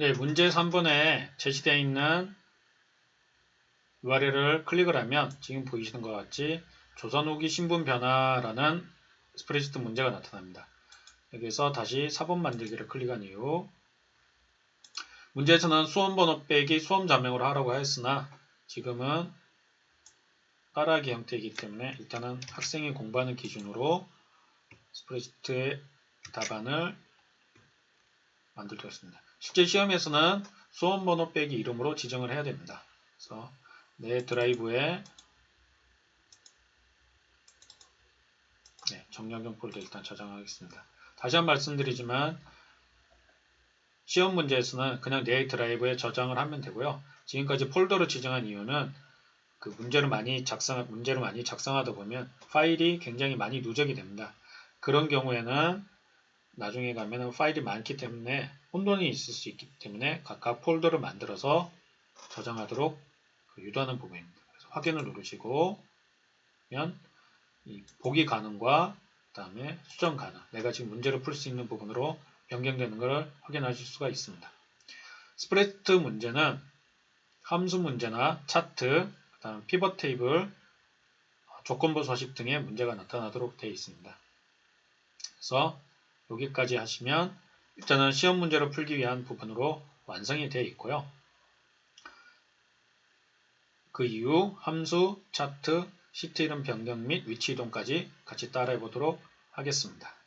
네, 문제 3번에 제시되어 있는 URL을 클릭을 하면 지금 보이시는 것 같이 조선 후기 신분 변화라는 스프레드시트 문제가 나타납니다. 여기서 다시 4번 만들기를 클릭한 이후 문제에서는 수험 번호 빼기 수험 자명으로 하라고 했으나 지금은 따라하기 형태이기 때문에 일단은 학생이 공부하는 기준으로 스프레드시트의 답안을 만들겠습니다. 실제 시험에서는 수험 번호 빼기 이름으로 지정을 해야 됩니다. 그래서 내 드라이브에 네, 정렬경 폴더 일단 저장하겠습니다. 다시 한 번 말씀드리지만 시험 문제에서는 그냥 내 드라이브에 저장을 하면 되고요. 지금까지 폴더로 지정한 이유는 그 문제를 많이 작성 문제를 많이 작성하다 보면 파일이 굉장히 많이 누적이 됩니다. 그런 경우에는 나중에 가면 파일이 많기 때문에 혼돈이 있을 수 있기 때문에 각각 폴더를 만들어서 저장하도록 그 유도하는 부분입니다. 그래서 확인을 누르시고 면이 보기 가능과 그 다음에 수정 가능 내가 지금 문제를 풀 수 있는 부분으로 변경되는 것을 확인하실 수가 있습니다. 스프레드 문제는 함수 문제나 차트, 그 다음 피벗 테이블, 조건부 서식 등의 문제가 나타나도록 되어 있습니다. 그래서 여기까지 하시면 일단은 시험 문제를 풀기 위한 부분으로 완성이 되어 있고요. 그 이후 함수, 차트, 시트 이름 변경 및 위치 이동까지 같이 따라해 보도록 하겠습니다.